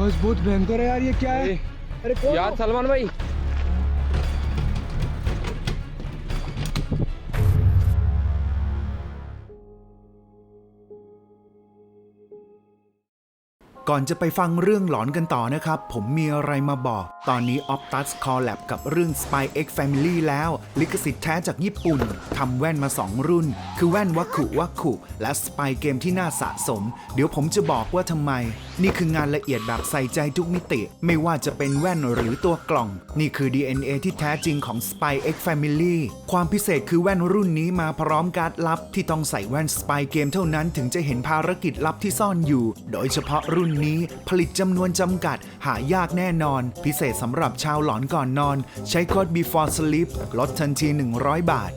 बस बहुत भयंकर है यार ये क्या है अरे कौन यार सलमान भाई ก่อนจะไปฟังเรื่องหลอนกันต่อนะครับ ผมมีอะไรมาบอก ตอนนี้ Optus Collab กับเรื่อง Spy X Family แล้ว ลิขสิทธิ์แท้จากญี่ปุ่น ทำแว่นมา 2 รุ่น คือแว่นวัคคุวัคคุและ Spy เกมที่น่าสะสม เดี๋ยวผมจะบอกว่าทำไม นี่คืองานละเอียดแบบใส่ใจทุกมิติ ไม่ว่าจะเป็นแว่นหรือตัวกล่อง นี่คือ DNA ที่แท้จริงของ Spy X Family ความพิเศษคือแว่นรุ่นนี้มาพร้อมการ์ดลับ ที่ต้องใส่แว่น Spy เกมเท่านั้นถึงจะเห็นภารกิจลับที่ซ่อนอยู่ โดยเฉพาะรุ่นนี้ผลิตจำนวนจำกัด หายากแน่นอน พิเศษสำหรับชาวหลอนก่อนนอน ใช้โค้ด before sleep ลดทันที 100 บาท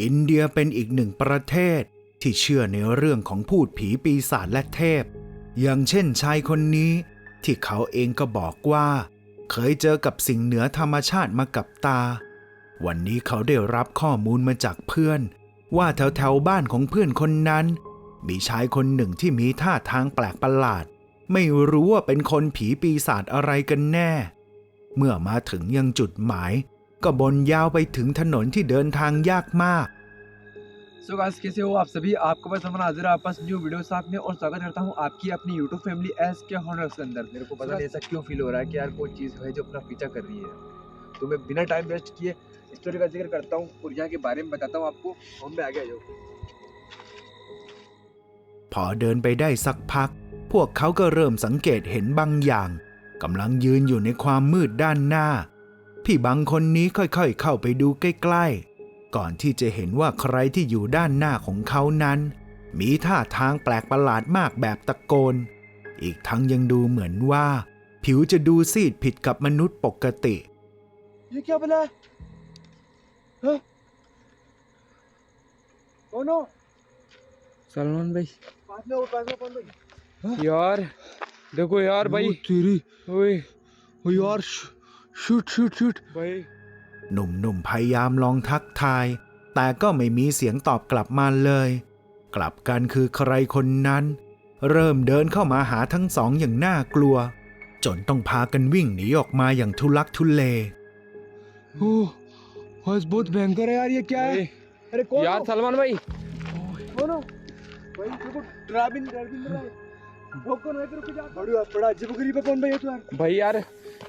อินเดียเป็นอีกหนึ่งประเทศ ที่เชื่อในเรื่องของพูดผีปีศาจและเทพ อย่างเช่นชายคนนี้ ที่เขาเองก็บอกว่า เคยเจอกับสิ่งเหนือธรรมชาติมากับตา วันนี้เขาได้รับข้อมูลมาจากเพื่อน ว่าแถวแถวๆบ้านของเพื่อนคนนั้น มีชายคนหนึ่งที่มีท่าทางแปลกประหลาด ไม่รู้ว่าเป็นคนผีปีศาจอะไรกันแน่ เมื่อมาถึงยังจุดหมาย ก็บนยาวไปถึงถนนที่เดินทางยากมาก सो गाइस कैसे हो आप सभी आपको बस हम हाजिर है आपस न्यू वीडियो के साथ में और स्वागत करता हूँ आपकी अपनी YouTube family S K honours के अंदर मेरे को पता नहीं ऐसा क्यों फील हो रहा है कि यार कोई चीज़ है जो अपना पीछा कर रही है तो मैं बिना टाइम वेस्ट किए स्टोरी का जिक्र करता हूँ और यहाँ के बारे में बताता हूँ आपको हम में आ गया जो พอเดินไปได้สักพัก พวกเขาก็เริ่มสังเกตเห็นบางอย่างกำลังยืนอยู่ในความมืดด้านหน้า พี่บางคนนี้ค่อยๆ เข้าไปดูใกล้ๆ ก่อนที่จะเห็นว่าใครที่อยู่ด้านหน้าของเขานั้น มีท่าทางแปลกประหลาดมากแบบตะโกน อีกทั้งยังดูเหมือนว่า ผิวจะดูซีดผิดกับมนุษย์ปกติ ये क्या बना है हाँ? कौन हो सलमान भाई पास में हो पास में कौन भाई यार देखो यार भाई तेरी ओए ओ यार शूट शूट शूट भाई หนุ่มๆ พยายามลองทักทาย แต่ก็ไม่มีเสียงตอบกลับมาเลย กลับกันคือใครคนนั้น เริ่มเดินเข้ามาหาทั้งสองอย่างน่ากลัว จนต้องพากันวิ่งหนีออกมาอย่างทุลักทุเล ओ बस बहुत भयंकर है यार ये क्या है भाई अरे कौन यार हो? सलमान भाई कौन हो भाई तेरे को डरा भी नहीं डर भी नहीं रहा है वो कौन है तेरे को जा बड़ा बड़ा अजीब गरीब है कौन भाई ये तो यार भाई यार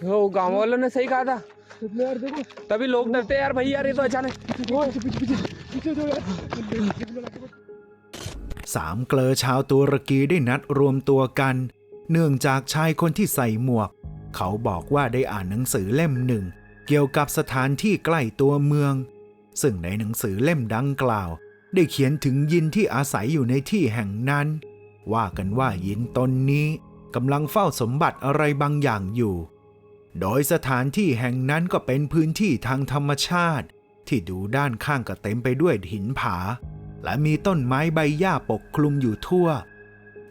वो गांव वालों ने सही कहा था कितने यार देखो तभी लोग डरते हैं यार भाई यार ये तो अचानक पीछे पीछे पीछे पीछे जो यार สามเกลอชาวตุรกีได้นัดรวมตัวกัน เนื่องจากชายคนที่ใส่หมวก เขาบอกว่าได้อ่านหนังสือเล่มหนึ่ง เกี่ยวกับสถานที่ใกล้ตัวเมือง ซึ่งในหนังสือเล่มดังกล่าว ได้เขียนถึงยินที่อาศัยอยู่ในที่แห่งนั้น ว่ากันว่ายินตนนี้กำลังเฝ้าสมบัติอะไรบางอย่างอยู่ โดยสถานที่แห่งนั้นก็เป็นพื้นที่ทางธรรมชาติ ที่ดูด้านข้างก็เต็มไปด้วยหินผา และมีต้นไม้ใบหญ้าปกคลุมอยู่ทั่ว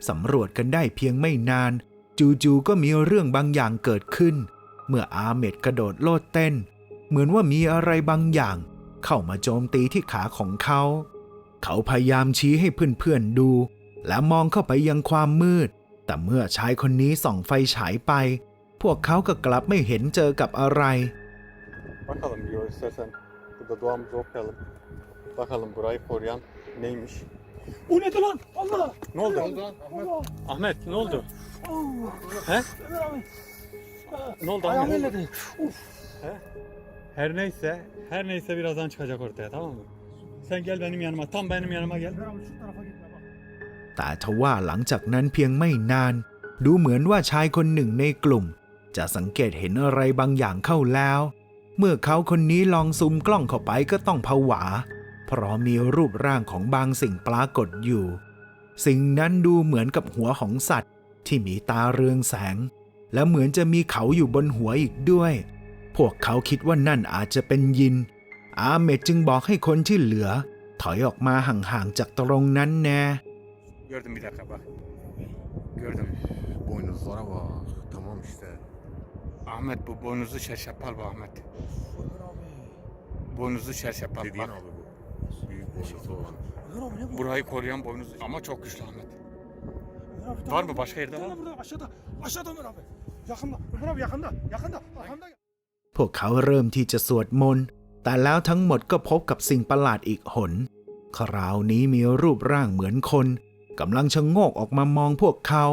สำรวจกันได้เพียงไม่นาน จู่ๆก็มีเรื่องบางอย่างเกิดขึ้น เมื่ออาเมดกระโดดโลดเต้น เหมือนว่ามีอะไรบางอย่าง เข้ามาโจมตีที่ขาของเขา เขาพยายามชี้ให้เพื่อนๆดู และมองเข้าไปยังความมืด แต่เมื่อชายคนนี้ส่องไฟฉายไป พวกเขาก็กลับไม่เห็นเจอกับอะไร Bakalım bir yol istersen burada doğamızı okuyalım. Bakalım burayı koruyan neymiş? O ne lan Allah Ne oldu? Allah Ahmet ne oldu? He? Ne oldu Ayağım Ahmet? elledi Uf Her neyse, her neyse birazdan çıkacak ortaya tamam mı? Sen gel benim yanıma, tam benim yanıma gel. แต่ทว่าหลังจากนั้นเพียงไม่นาน ดูเหมือนว่าชายคนหนึ่งในกลุ่ม จะสังเกตเห็นอะไรบางอย่างเข้าแล้ว เมื่อเขาคนนี้ลองซูมกล้องเข้าไปก็ต้องผวา เพราะมีรูปร่างของบางสิ่งปรากฏอยู่ สิ่งนั้นดูเหมือนกับหัวของสัตว์ ที่มีตาเรืองแสง และเหมือนจะมีเขาอยู่บนหัวอีกด้วย พวกเขาคิดว่านั่นอาจจะเป็นยิน อาเมดจึงบอกให้คนที่เหลือ ถอยออกมาห่างๆจากตรงนั้นแน่ Gördüm bir dakika bak. Gördüm. Boynuzlara bak. Tamam işte. Ahmet bu boynuzlu şerşapal bu Ahmet. Boynuzlu şerşapal Dediğin bak. abi bu. Büyük boynuzlu olan. Burayı koruyan boynuzlu ama çok güçlü Ahmet. Var mı başka yerde var mı? Burada aşağıda. Aşağıda Ömer abi. Yakında. Ömer abi yakında. Yakında. Arkamda. พวกเขาเริ่มที่จะสวดมนต์ แต่แล้วทั้งหมดก็พบกับสิ่งประหลาดอีกหน คราวนี้มีรูปร่างเหมือนคนกำลังชะโงกออกมามองพวกเขา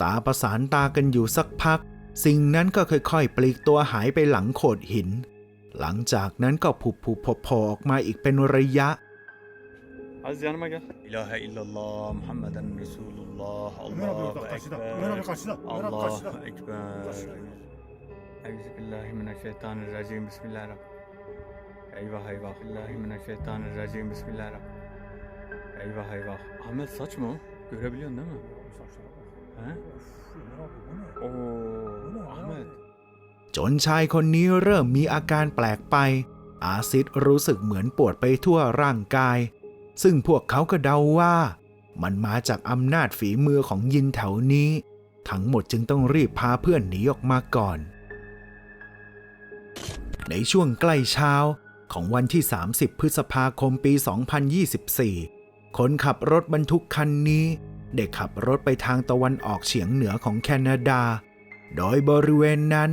ตาประสานตากันอยู่สักพัก สิ่งนั้นก็ค่อยๆ ปลีกตัวหายไปหลังโขดหิน หลังจากนั้นก็ผุบผุบโผล่ออกมาอีกเป็นระยะ Aziz yanıma gel. İlahe illallah Muhammeden Resulullah. Ömer abi Allahu orada karşıda. Ekber. Ömer abi karşıda. Ömer abi karşıda. Allahu Ekber. Karşıda. Euzubillahimineşşeytanirracim. Bismillahirrahmanirrahim. Eyvah eyvah. Bismillahirrahmanirrahim. Bismillahirrahmanirrahim. Eyvah eyvah. Ahmet saç mı o? Görebiliyorsun değil mi? He? Ömer abi bu ne? Oo, จนชายคนนี้เริ่มมีอาการแปลกไป อาซิดรู้สึกเหมือนปวดไปทั่วร่างกาย ซึ่งพวกเขาก็เดาว่า มันมาจากอำนาจฝีมือของยินแถวนี้ ทั้งหมดจึงต้องรีบพาเพื่อนหนีออกมาก่อน ในช่วงใกล้เช้าของวันที่ 30 พฤษภาคมปี 2024 คนขับรถบรรทุกคันนี้ ได้ขับรถไปทางตะวันออกเฉียงเหนือของแคนาดา โดยบริเวณนั้น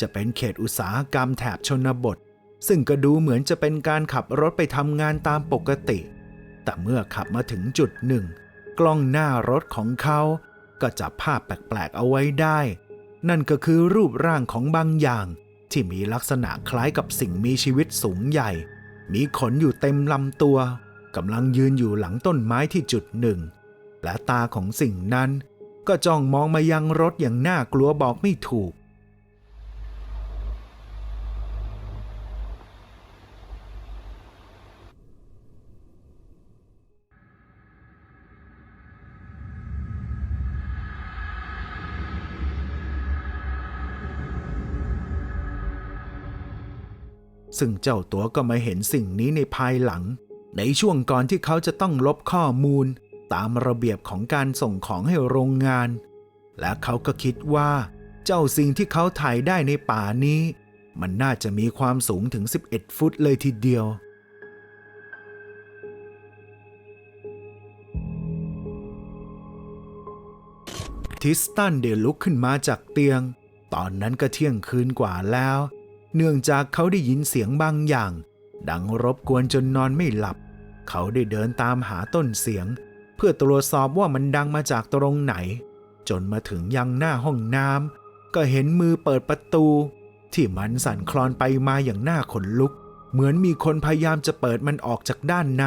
จะเป็นเขตอุตสาหกรรมแถบชนบท ซึ่งก็ดูเหมือนจะเป็นการขับรถไปทำงานตามปกติ แต่เมื่อขับมาถึงจุดหนึ่ง กล้องหน้ารถของเขาก็จับภาพแปลกๆเอาไว้ได้ นั่นก็คือรูปร่างของบางอย่าง ที่มีลักษณะคล้ายกับสิ่งมีชีวิตสูงใหญ่ มีขนอยู่เต็มลำตัวกำลังยืนอยู่หลังต้นไม้ที่จุดหนึ่งและตาของสิ่งนั้น ก็จ้องมองมายังรถอย่างน่ากลัวบอกไม่ถูก ซึ่งเจ้าตัวก็มาเห็นสิ่งนี้ในภายหลัง ในช่วงก่อนที่เขาจะต้องลบข้อมูล ตามระเบียบของการส่งของให้โรงงาน และเขาก็คิดว่า เจ้าสิ่งที่เขาถ่ายได้ในป่านี้ มันน่าจะมีความสูงถึง 11 ฟุตเลยทีเดียว ทิสตันเดลุกขึ้นมาจากเตียง ตอนนั้นก็เที่ยงคืนกว่าแล้ว เนื่องจากเขาได้ยินเสียงบางอย่าง ดังรบกวนจนนอนไม่หลับ เขาได้เดินตามหาต้นเสียง เพื่อตรวจสอบว่ามันดังมาจากตรงไหน จนมาถึงยังหน้าห้องน้ำก็เห็นมือเปิดประตู ที่มันสั่นคลอนไปมาอย่างหน้าขนลุก เหมือนมีคนพยายามจะเปิดมันออกจากด้านใน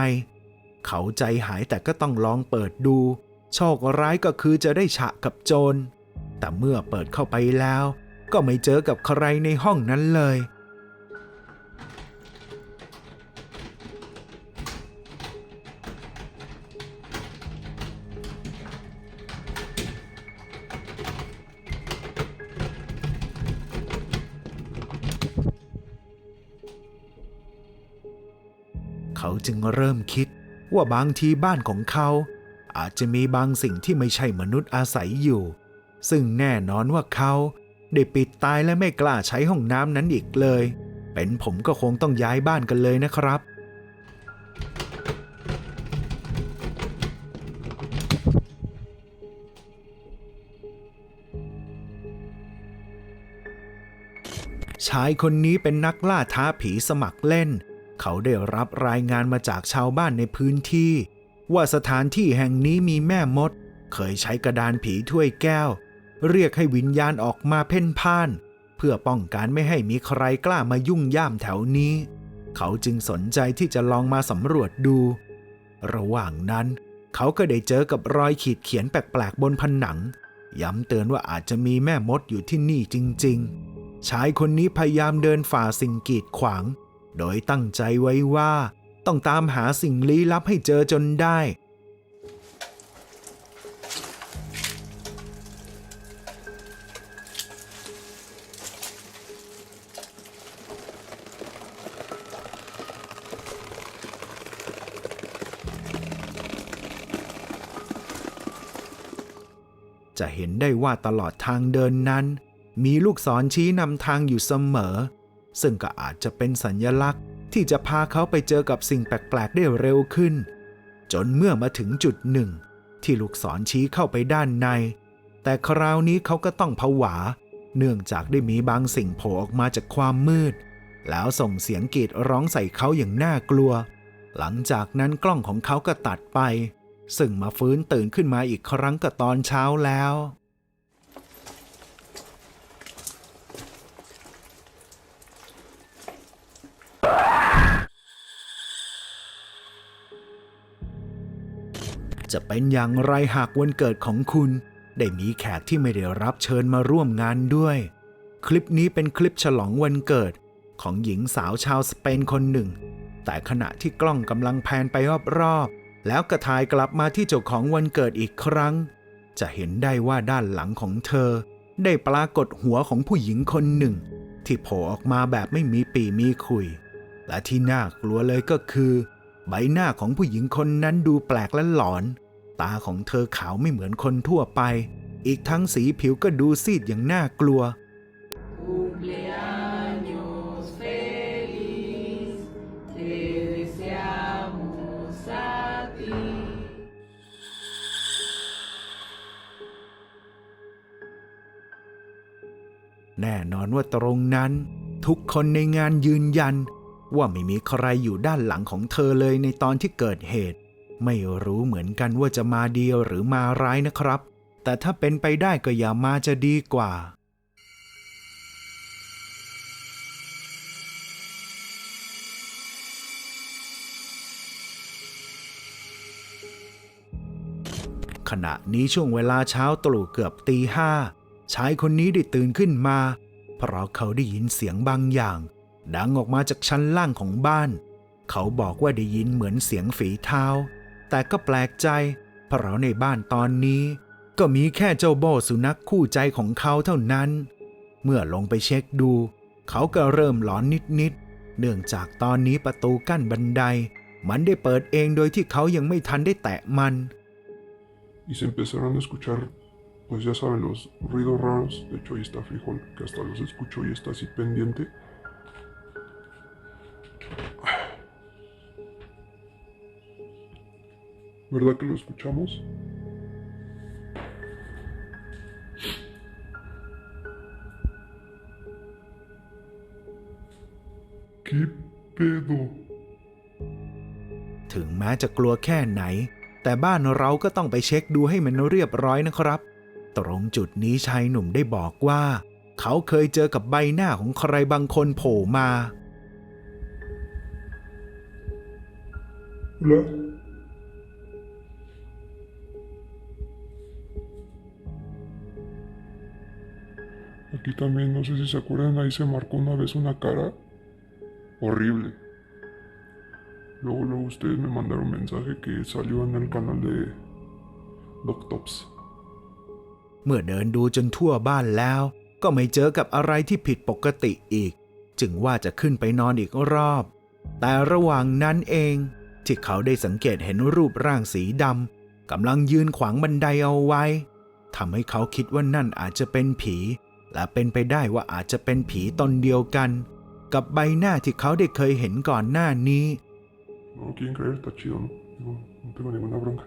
เขาใจหายแต่ก็ต้องลองเปิดดู โชคร้ายก็คือจะได้ฉะกับโจรแต่เมื่อเปิดเข้าไปแล้ว ก็ไม่เจอกับใครในห้องนั้นเลย เริ่มคิดว่าบางทีบ้านของเขาอาจจะมีบางสิ่งที่ไม่ใช่มนุษย์อาศัยอยู่ ซึ่งแน่นอนว่าเขาได้ปิดตายและไม่กล้าใช้ห้องน้ำนั้นอีกเลย เป็นผมก็คงต้องย้ายบ้านกันเลยนะครับ ชายคนนี้เป็นนักล่าท้าผีสมัครเล่น เขาได้รับรายงานมาจากชาวบ้านในพื้นที่ ว่าสถานที่แห่งนี้มีแม่มด เคยใช้กระดานผีถ้วยแก้ว เรียกให้วิญญาณออกมาเพ่นพ่าน เพื่อป้องกันไม่ให้มีใครกล้ามายุ่งย่ามแถวนี้ เขาจึงสนใจที่จะลองมาสำรวจดู ระหว่างนั้น เขาก็ได้เจอกับรอยขีดเขียนแปลกๆบนผนัง ย้ำเตือนว่าอาจจะมีแม่มดอยู่ที่นี่จริง ๆ ชายคนนี้พยายามเดินฝ่าสิ่งกีดขวาง โดยตั้งใจไว้ว่าต้องตามหาสิ่งลี้ลับให้เจอจนได้ จะเห็นได้ว่าตลอดทางเดินนั้น มีลูกศรชี้นำทางอยู่เสมอ ซึ่งก็อาจจะเป็นสัญญลักษณ์ที่จะพาเขาไปเจอกับสิ่งแปลกๆได้เร็วขึ้น จนเมื่อมาถึงจุดหนึ่ง ที่ลูกศรชี้เข้าไปด้านใน แต่คราวนี้เขาก็ต้องผวา เนื่องจากได้มีบางสิ่งโผล่ออกมาจากความมืด แล้วส่งเสียงกรีดร้องใส่เขาอย่างน่ากลัว หลังจากนั้นกล้องของเขาก็ตัดไป ซึ่งมาฟื้นตื่นขึ้นมาอีกครั้งก็ตอนเช้าแล้ว จะเป็นอย่างไรหากวันเกิดของคุณ ได้มีแขกที่ไม่ได้รับเชิญมาร่วมงานด้วย คลิปนี้เป็นคลิปฉลองวันเกิดของหญิงสาวชาวสเปนคนหนึ่ง แต่ขณะที่กล้องกำลังแพนไปรอบๆ แล้วก็ถ่ายกลับมาที่เจ้าของวันเกิดอีกครั้ง จะเห็นได้ว่าด้านหลังของเธอ ได้ปรากฏหัวของผู้หญิงคนหนึ่ง ที่โผล่ออกมาแบบไม่มีปีมีคุย และที่น่ากลัวเลยก็คือ ใบหน้าของผู้หญิงคนนั้นดูแปลกและหลอน ตาของเธอขาวไม่เหมือนคนทั่วไป อีกทั้งสีผิวก็ดูซีดอย่างน่ากลัว แน่นอนว่าตรงนั้น ทุกคนในงานยืนยันว่าไม่มีใครอยู่ด้านหลังของเธอเลยในตอนที่เกิดเหตุ ไม่รู้เหมือนกันว่าจะมาดีหรือมาร้ายนะครับ แต่ถ้าเป็นไปได้ก็อย่ามาจะดีกว่า ขณะนี้ช่วงเวลาเช้าตรู่เกือบตีห้าชายคนนี้ได้ตื่นขึ้นมา เพราะเขาได้ยินเสียงบางอย่าง ดังออกมาจากชั้นล่างของบ้าน เขาบอกว่าได้ยินเหมือนเสียงฝีเท้า แต่ก็แปลกใจ เพราะในบ้านตอนนี้ ก็มีแค่เจ้าโบสุนัขคู่ใจของเขาเท่านั้น เมื่อลงไปเช็คดู เขาก็เริ่มหลอนนิดๆเนื่องจากตอนนี้ประตูกั้นบันได มันได้เปิดเองโดยที่เขายังไม่ทันได้แตะมัน y se empezaron a escuchar, pues ya saben, los ruidos raros. De hecho, ahí está Frijol, que hasta los escucho y está así pendiente. ¿Verdad que lo escuchamos? ¿Qué pedo? ถึงแม้จะกลัวแค่ไหน แต่บ้านเราก็ต้องไปเช็คดูให้มันเรียบร้อยนะครับ ตรงจุดนี้ชายหนุ่มได้บอกว่า เขาเคยเจอกับใบหน้าของใครบางคนโผล่มา Hola. Aquí también, no sé si se acuerdan, ahí se marcó una vez una cara horrible. Luego, luego ustedes me mandaron un mensaje que salió en el canal de Doctops. เมื่อเดินดูจนทั่วบ้านแล้ว ก็ไม่เจอกับอะไรที่ผิดปกติอีก จึงว่าจะขึ้นไปนอนอีกรอบ แต่ระหว่างนั้นเอง ที่เขาได้สังเกตเห็นรูปร่างสีดำกำลังยืนขวางบันไดเอาไว้ทำให้เขาคิดว่านั่นอาจจะเป็นผี และเป็นไปได้ว่าอาจจะเป็นผีตนเดียวกัน กับใบหน้าที่เขาได้เคยเห็นก่อนหน้านี้ No lo quieren creer, está chido, ¿no? Digo, no tengo ninguna bronca.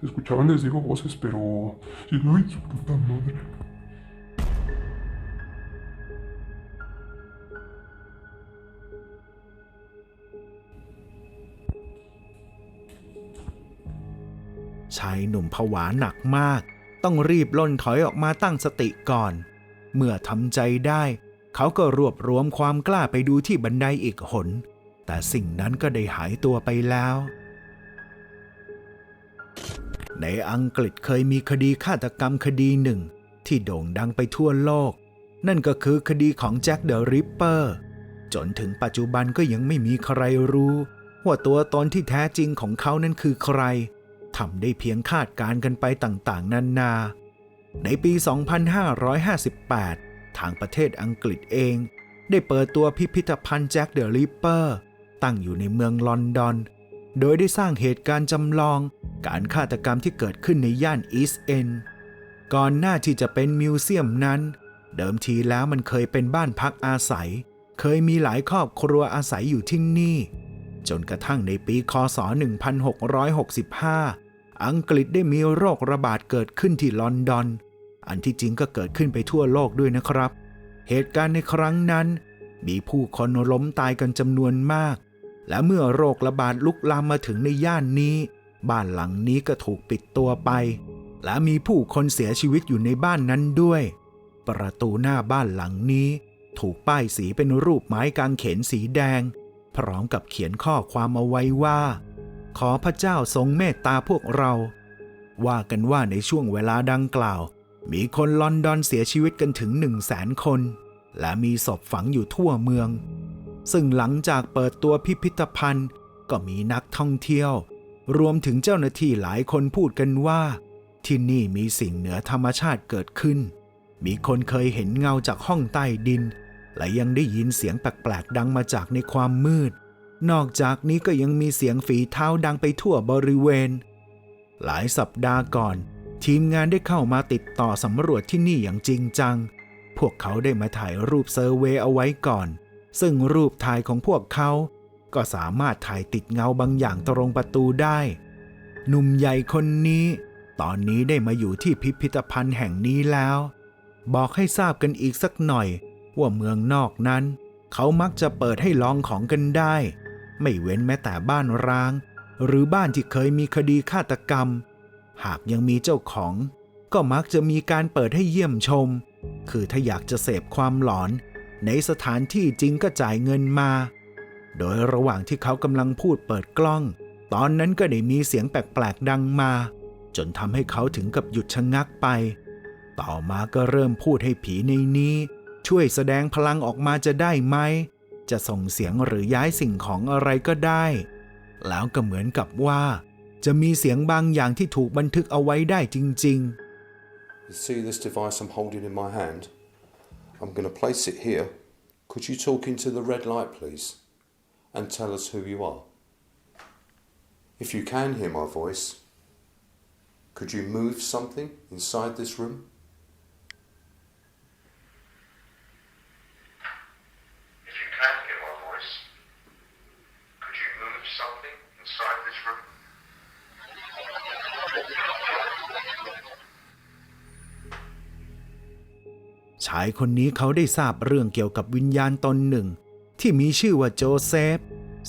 Se escuchaban, les digo, voces, pero... ¡Ay, su puta madre! ชายหนุ่มผวาหนักมาก ต้องรีบล่นถอยออกมาตั้งสติก่อน เมื่อทำใจได้ เขาก็รวบรวมความกล้าไปดูที่บันไดอีกหน แต่สิ่งนั้นก็ได้หายตัวไปแล้ว ในอังกฤษเคยมีคดีฆาตกรรมคดีหนึ่ง ที่โด่งดังไปทั่วโลก นั่นก็คือคดีของแจ็คเดอะริปเปอร์จนถึงปัจจุบันก็ยังไม่มีใครรู้ ว่าตัวตนที่แท้จริงของเขานั้นคือใครทำได้เพียงคาดการณ์กันไปต่างๆ นานา ในปี 2558 ทางประเทศอังกฤษเอง ได้เปิดตัวพิพิธภัณฑ์แจ็คเดอะริปเปอร์ตั้งอยู่ในเมืองลอนดอน โดยได้สร้างเหตุการณ์จำลอง การฆาตกรรมที่เกิดขึ้นในย่านอีสต์เอนก่อนหน้าที่จะเป็นมิวเซียมนั้น เดิมทีแล้วมันเคยเป็นบ้านพักอาศัย เคยมีหลายครอบครัวอาศัยอยู่ที่นี่ จนกระทั่งในปีคศ 1665 อังกฤษได้มีโรคระบาดเกิดขึ้นที่ลอนดอน อันที่จริงก็เกิดขึ้นไปทั่วโลกด้วยนะครับ เหตุการณ์ในครั้งนั้น มีผู้คนล้มตายกันจำนวนมาก และเมื่อโรคระบาดลุกลามมาถึงในย่านนี้ บ้านหลังนี้ก็ถูกปิดตัวไป และมีผู้คนเสียชีวิตอยู่ในบ้านนั้นด้วย ประตูหน้าบ้านหลังนี้ ถูกป้ายสีเป็นรูปไม้กางเขนสีแดง พร้อมกับเขียนข้อความเอาไว้ว่า ขอพระเจ้าทรงเมตตาพวกเราว่ากันว่าในช่วงเวลาดังกล่าว มีคนลอนดอนเสียชีวิตกันถึง1 0 0 0 0แสนคน และมีศพฝังอยู่ทั่วเมือง ซึ่งหลังจากเปิดตัวพิพิธภัณฑ์ ก็มีนักท่องเที่ยว รวมถึงเจ้าหน้าที่หลายคนพูดกันว่า ที่นี่มีสิ่งเหนือธรรมชาติเกิดขึ้น มีคนเคยเห็นเงาจากห้องใต้ดิน และยังได้ยินเสียงแปลกๆดังมาจากในความมืด นอกจากนี้ก็ยังมีเสียงฝีเท้าดังไปทั่วบริเวณ หลายสัปดาห์ก่อน ทีมงานได้เข้ามาติดต่อสำรวจที่นี่อย่างจริงจัง พวกเขาได้มาถ่ายรูปเซอร์เวย์เอาไว้ก่อน ซึ่งรูปถ่ายของพวกเขา ก็สามารถถ่ายติดเงาบางอย่างตรงประตูได้ หนุ่มใหญ่คนนี้ ตอนนี้ได้มาอยู่ที่พิพิธภัณฑ์แห่งนี้แล้ว บอกให้ทราบกันอีกสักหน่อย ว่าเมืองนอกนั้น เขามักจะเปิดให้ลองของกันได้ ไม่เว้นแม้แต่บ้านร้าง หรือบ้านที่เคยมีคดีฆาตกรรม หากยังมีเจ้าของ ก็มักจะมีการเปิดให้เยี่ยมชม คือถ้าอยากจะเสพความหลอน ในสถานที่จริงก็จ่ายเงินมา โดยระหว่างที่เขากำลังพูดเปิดกล้อง ตอนนั้นก็ได้มีเสียงแปลกๆดังมา จนทำให้เขาถึงกับหยุดชะงักไป ต่อมาก็เริ่มพูดให้ผีในนี้ ช่วยแสดงพลังออกมาจะได้ไหม จะส่งเสียงหรือย้ายสิ่งของอะไรก็ได้ แล้วก็เหมือนกับว่า จะมีเสียงบางอย่างที่ถูกบันทึกเอาไว้ได้จริง ๆ You see this device I'm holding in my hand? I'm going to place it here. Could you talk into the red light, please? And tell us who you are. If you can hear my voice, could you move something inside this room? If you can hear my voice, could you move something inside this room? ชายคนนี้เขาได้ทราบเรื่องเกี่ยวกับวิญญาณตนหนึ่ง ที่มีชื่อว่าโจเซฟ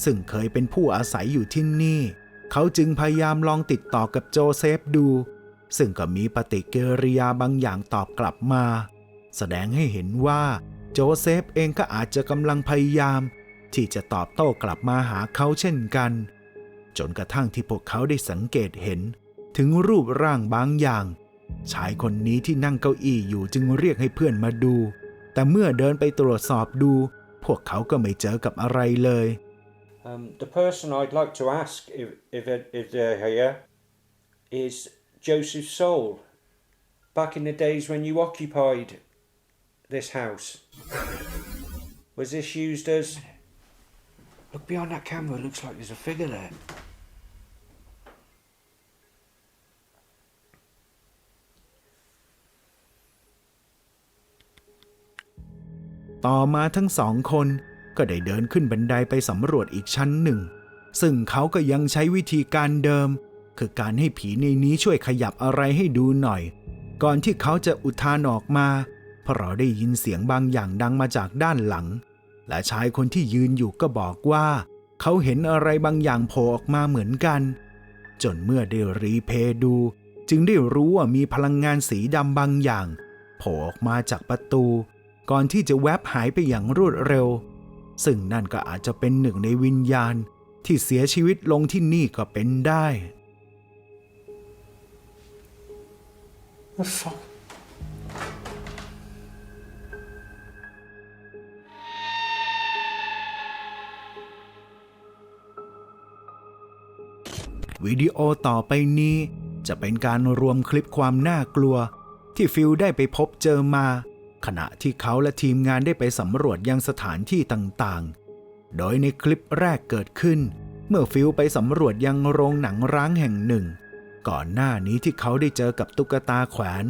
ซึ่งเคยเป็นผู้อาศัยอยู่ที่นี่ เขาจึงพยายามลองติดต่อกับโจเซฟดู ซึ่งก็มีปฏิกิริยาบางอย่างตอบกลับมา แสดงให้เห็นว่าโจเซฟเองก็อาจจะกำลังพยายาม ที่จะตอบโต้กลับมาหาเขาเช่นกัน จนกระทั่งที่พวกเขาได้สังเกตเห็น ถึงรูปร่างบางอย่าง ชายคนนี้ที่นั่งเก้าอี้อยู่จึงเรียกให้เพื่อนมาดู แต่เมื่อเดินไปตรวจสอบดู พวกเขาก็ไม่เจอกับอะไรเลย Um, the person I'd like to ask, if, if, if they're here, is Joseph Soul. Back in the days when you occupied this house, was this used as. Look behind that camera, looks like there's a figure there. ต่อมาทั้งสองคนก็ได้เดินขึ้นบันไดไปสำรวจอีกชั้นหนึ่ง ซึ่งเขาก็ยังใช้วิธีการเดิม คือการให้ผีในนี้ช่วยขยับอะไรให้ดูหน่อย ก่อนที่เขาจะอุทานออกมา เพราะเราได้ยินเสียงบางอย่างดังมาจากด้านหลัง และชายคนที่ยืนอยู่ก็บอกว่า เขาเห็นอะไรบางอย่างโผล่ออกมาเหมือนกัน จนเมื่อได้รีเพย์ดู จึงได้รู้ว่ามีพลังงานสีดำบางอย่างโผล่ออกมาจากประตู ก่อนที่จะแวบหายไปอย่างรวดเร็ว ซึ่งนั่นก็อาจจะเป็นหนึ่งในวิญญาณที่เสียชีวิตลงที่นี่ก็เป็นได้ The fuck? วิดีโอต่อไปนี้จะเป็นการรวมคลิปความน่ากลัว ที่ฟิลได้ไปพบเจอมา ขณะที่เขาและทีมงานได้ไปสำรวจยังสถานที่ต่างๆ โดยในคลิปแรกเกิดขึ้น เมื่อฟิลไปสำรวจยังโรงหนังร้างแห่งหนึ่ง ก่อนหน้านี้ที่เขาได้เจอกับตุ๊กตาแขวน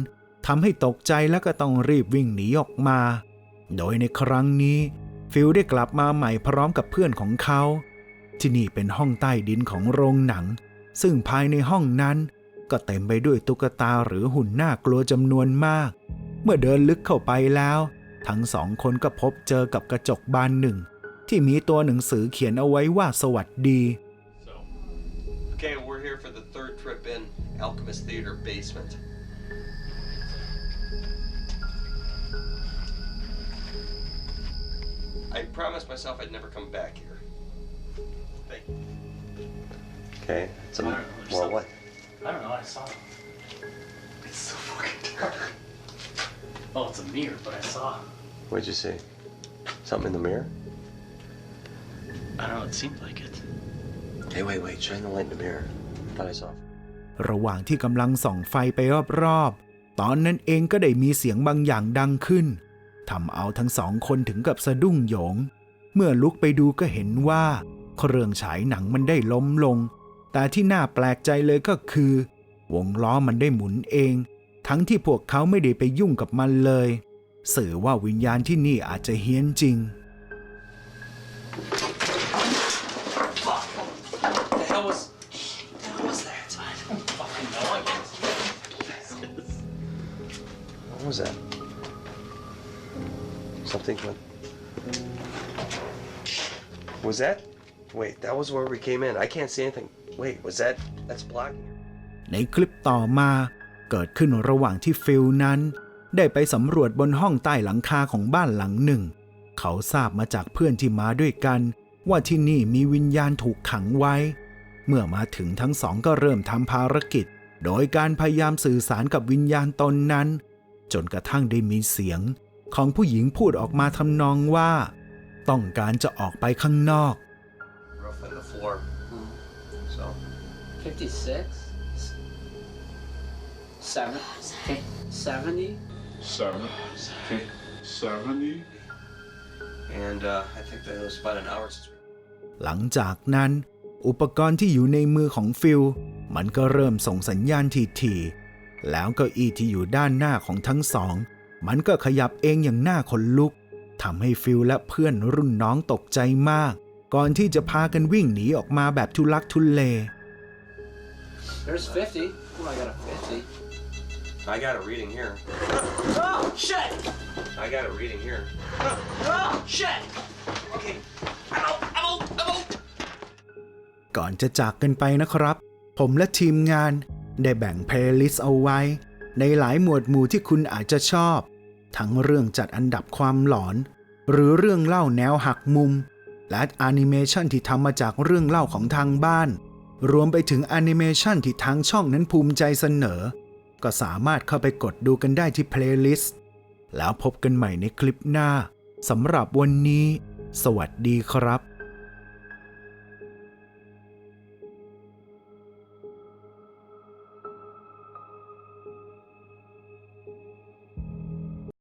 ทำให้ตกใจและก็ต้องรีบวิ่งหนีออกมา โดยในครั้งนี้ ฟิลได้กลับมาใหม่พร้อมกับเพื่อนของเขา ที่นี่เป็นห้องใต้ดินของโรงหนัง ซึ่งภายในห้องนั้นก็เต็มไปด้วยตุ๊กตาหรือหุ่นน่ากลัวจำนวนมาก เมื่อเดินลึกเข้าไปแล้ว ทั้งสองคนก็พบเจอกับกระจกบานหนึ่ง ที่มีตัวหนังสือเขียนเอาไว้ว่าสวัสดี Okay, we're here for the third trip in Alchemist Theater basement. I promised myself I'd never come back here. Thank you. Okay, it's a I don't know, there's well, some- what? I don't know, I saw it. Oh, it's a mirror, but I saw. What'd you see? Something in the mirror? I don't know, it seemed like it. Hey, wait, wait, shine the light in the mirror. thought I saw. ระหว่างที่กำลังส่องไฟไปรอบๆ ตอนนั้นเองก็ได้มีเสียงบางอย่างดังขึ้น ทำเอาทั้งสองคนถึงกับสะดุ้งโหยง เมื่อลุกไปดูก็เห็นว่า เครื่องฉายหนังมันได้ล้มลง แต่ที่น่าแปลกใจเลยก็คือ วงล้อมันได้หมุนเอง ทั้งที่พวกเขาไม่ได้ไปยุ่งกับมันเลย สื่อว่าวิญญาณที่นี่อาจจะเฮี้ยนจริง The hell was. The hell was that? I don't fucking know. I guess. What was that? Something went. Was that? Wait, that was where we came in. I can't see anything. Wait, was that? That's blocking. it. ในคลิปต่อมา เกิดขึ้นระหว่างที่ฟิลนั้น ได้ไปสำรวจบนห้องใต้หลังคาของบ้านหลังหนึ่ง เขาทราบมาจากเพื่อนที่มาด้วยกัน ว่าที่นี่มีวิญญาณถูกขังไว้ เมื่อมาถึงทั้งสองก็เริ่มทำภารกิจ โดยการพยายามสื่อสารกับวิญญาณตนนั้น จนกระทั่งได้มีเสียง ของผู้หญิงพูดออกมาทำนองว่า ต้องการจะออกไปข้างนอก 56? Seven? Seventy? Seven, seventy. And uh, I think that it was about an hour since we. หลังจากนั้น อุปกรณ์ที่อยู่ในมือของฟิล มันก็เริ่มส่งสัญญาณทีๆแล้วเก้าอี้ที่อยู่ด้านหน้าของทั้งสอง มันก็ขยับเองอย่างน่าขนลุกทำให้ฟิลและเพื่อนรุ่นน้องตกใจมาก ก่อนที่จะพากันวิ่งหนีออกมาแบบทุลักทุเล There's 50. Oh, I got a 50. I got a reading here. Oh, shit! I got a reading here. Oh, shit! Okay, I'm out, I'm out, I'm out! ก่อนจะจากกันไปนะครับ ผมและทีมงานได้แบ่งเพลย์ลิสต์เอาไว้ ในหลายหมวดหมู่ที่คุณอาจจะชอบ ทั้งเรื่องจัดอันดับความหลอน หรือเรื่องเล่าแนวหักมุม และแอนิเมชันที่ทำมาจากเรื่องเล่าของทางบ้าน รวมไปถึงแอนิเมชันที่ทางช่องนั้นภูมิใจเสนอ ก็สามารถเข้าไปกดดูกันได้ที่เพลย์ลิสต์แล้วพบกันใหม่ในคลิปหน้าสำหรับวันนี้ สวัสดีครับ